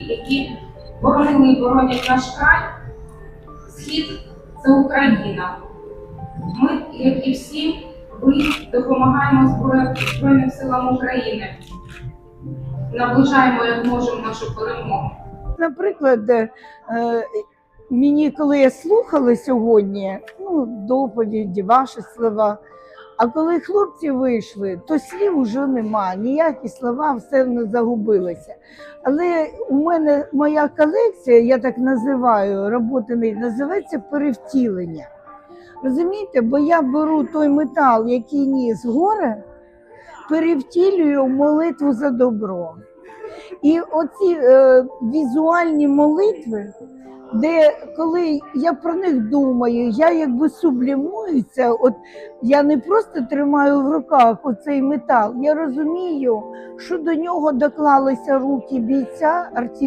які боронили і боронять наш край. Схід це Україна. Ми, як і всі, ви допомагаємо Зброй- Збройним силам України. Наближаємо як можемо нашу перемогу. Наприклад, е, мені, коли я слухала сьогодні, ну, доповіді, ваші слова. А коли хлопці вийшли, то слів вже нема, ніякі слова, все не загубилося. Але у мене моя колекція, я так називаю, роботи не- називається перевтілення. Розумієте, бо я беру той метал, який ніс горе, перевтілюю молитву за добро. І оці е, візуальні молитви, де коли я про них думаю, я якби сублімуюся, от я не просто тримаю в руках оцей метал, я розумію, що до нього доклалися руки бійця.